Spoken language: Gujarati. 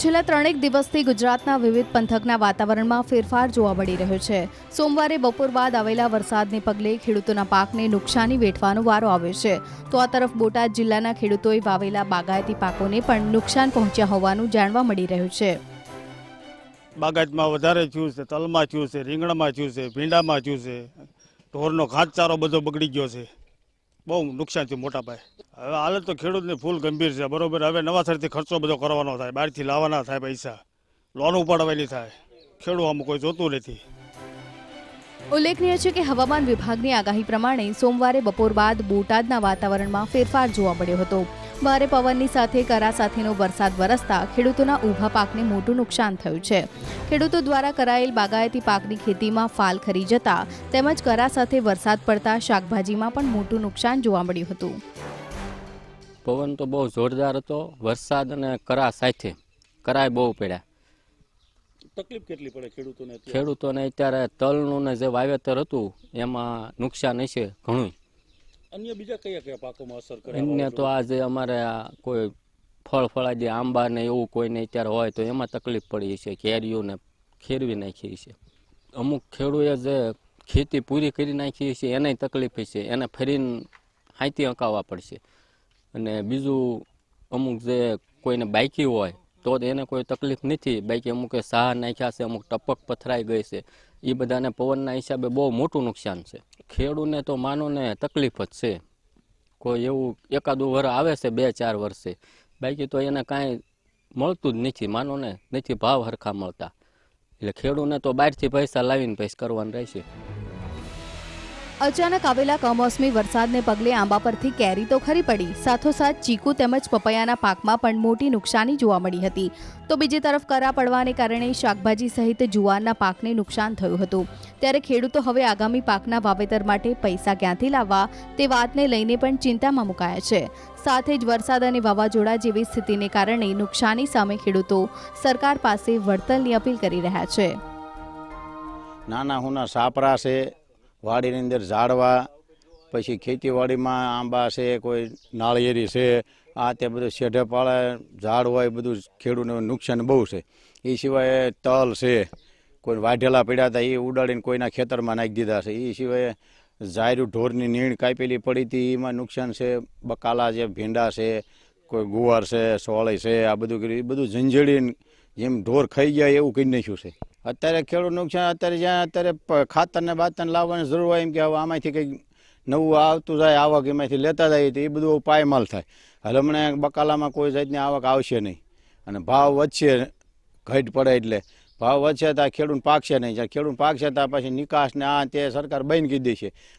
છેલ્લા ત્રણેક દિવસથી ગુજરાતના વિવિધ પંથકના વાતાવરણમાં ફેરફાર જોવા મળી રહ્યો છે. સોમવારે બપોર બાદ આવેલા વરસાદને પગલે ખેડૂતોના પાકને નુકસાની વેઠવાનો વારો આવ્યો છે. તો આ તરફ બોટાદ જિલ્લાના ખેડૂતોએ વાવેલા બાગાયતી પાકોને પણ નુકસાન પહોંચ્યા હોવાનું જાણવા મળી રહ્યું છે. બાગાયતમાં વધારે થયું છે, તલમાં થયું છે, રીંગણમાં થયું છે, ભીંડામાં થયું છે, ઢોરનો ઘાસચારો બધો બગડી ગયો છે. બહુ નુકસાન થયું મોટા પાયે. હવે હાલત તો ખેડૂતને ફૂલ ગંભીર છે, બરોબર? હવે નવાસરથી ખર્ચો બધો કરવાનો થાય, બહારથી લાવવાના થાય પૈસા. લોન ઉપાડવાની થાય. ખેડૂત આમ કોઈ જોતું નથી. ઉલ્લેખનીય છે કે હવામાન વિભાગની આગાહી પ્રમાણે સોમવારે બપોર બાદ બોટાદના વાતાવરણમાં ફેરફાર જોવા મળ્યો હતો. ભારે પવનની સાથે કરા સાથેનો વરસાદ વરસતા ખેડૂતોના ઊભા પાકને મોટું નુકસાન થયું છે. ખેડૂતો દ્વારા કરાયેલ બાગાયતી પાકની ખેતીમાં ફાલ ખરી જતા તેમજ કરા સાથે વરસાદ પડતા શાકભાજીમાં પણ મોટું નુકસાન જોવા મળ્યું હતું. પવન તો બહુ જોરદાર હતો વરસાદ અને કરા સાથે. કરાય બહુ પડ્યા. તકલીફ કેટલી પડે ખેડૂતોને અત્યારે? ખેડૂતોને અત્યારે તલનું ને જે વાવેતર હતું એમાં નુકસાન હશે ઘણું અન્ય બીજા કયા કયા પાકોમાં અસર કરે અન્ય તો? આજે અમારે આ કોઈ ફળ ફળાદી આંબા ને એવું કોઈને અત્યારે હોય તો એમાં તકલીફ પડી છે કેરીઓને ખેરવી નાખી છે અમુક ખેડૂએ જે ખેતી પૂરી કરી નાખી છે એને તકલીફ છે એને ફરીને હાંતી અંકાવવા પડશે અને બીજું અમુક જે કોઈને બાઇકી હોય તો એને કોઈ તકલીફ નથી. બાકી અમુકે સાહ નાખ્યા છે, અમુક ટપક પથરાઈ ગઈ છે. એ બધાને પવનના હિસાબે બહુ મોટું નુકસાન છે. ખેડૂને તો માનો ને તકલીફ જ છે. કોઈ એવું એકાદું વર આવે છે, બે ચાર વર્ષે. બાકી તો એને કાંઈ મળતું જ નથી. માનો ને નથી ભાવ હરખા મળતા. એટલે ખેડૂને તો બહારથી પૈસા લાવીને પૈસા કરવાનું રહેશે. અચાનક આવેલા કમોસમી વરસાદને પગલે આંબા પરથી કેરી તો ખરી પડી. સાથોસાથ ચીકુ તેમજ પપૈયાના પાકમાં પણ મોટી નુકસાની જોવા મળી હતી. તો બીજી તરફ કરા પડવાને કારણે શાકભાજી સહિત જુવારના પાકને નુકસાન થયું હતું. ત્યારે ખેડૂતો હવે આગામી પાકના વાવેતર માટે પૈસા ક્યાંથી લાવવા તે વાતને લઈને પણ ચિંતામાં મુકાયા છે. સાથે જ વરસાદ અને વાવાઝોડા જેવી સ્થિતિને કારણે નુકસાની સામે ખેડૂતો સરકાર પાસે વળતરની અપીલ કરી રહ્યા છે. નાના હુના સાપરા છે વાડીની અંદર ઝાડવા, પછી ખેતીવાડીમાં આંબા છે, કોઈ નાળિયેરી છે, આ તે બધું શેઢે પાળે ઝાડ હોય, બધું ખેડૂતને નુકસાન બહુ છે. એ સિવાય તલ છે, કોઈ વાઢેલા પડ્યા હતા એ ઉડાડીને કોઈના ખેતરમાં નાખી દીધા છે. એ સિવાય ઝાયરું ઢોરની નીણ કાપેલી પડી હતી, એમાં નુકસાન છે, બકાલા છે, ભીંડા છે, કોઈ ગુવાર છે, સોળી છે, આ બધું કર્યું. એ બધું ઝંઝેડીને જેમ ઢોર ખાઈ જાય એવું કરી નાખ્યું છે. અત્યારે ખેડૂત નુકસાન અત્યારે જ્યાં અત્યારે ખાતરને બાતર લાવવાની જરૂર હોય એમ કે હવે આમાંથી કંઈક નવું આવતું જાય, આવક એમાંથી લેતા જાય તો એ બધું પાયમાલ થાય. હાલ હમણાં બકાલામાં કોઈ જાતની આવક આવશે નહીં. અને ભાવ વધશે, ઘટ પડે એટલે. ભાવ વધશે તો ખેડૂત પાકશે નહીં. જ્યારે ખેડૂત પાકશે તો પછી નિકાસ ને આ તે સરકાર બંધ કીધી દેશે.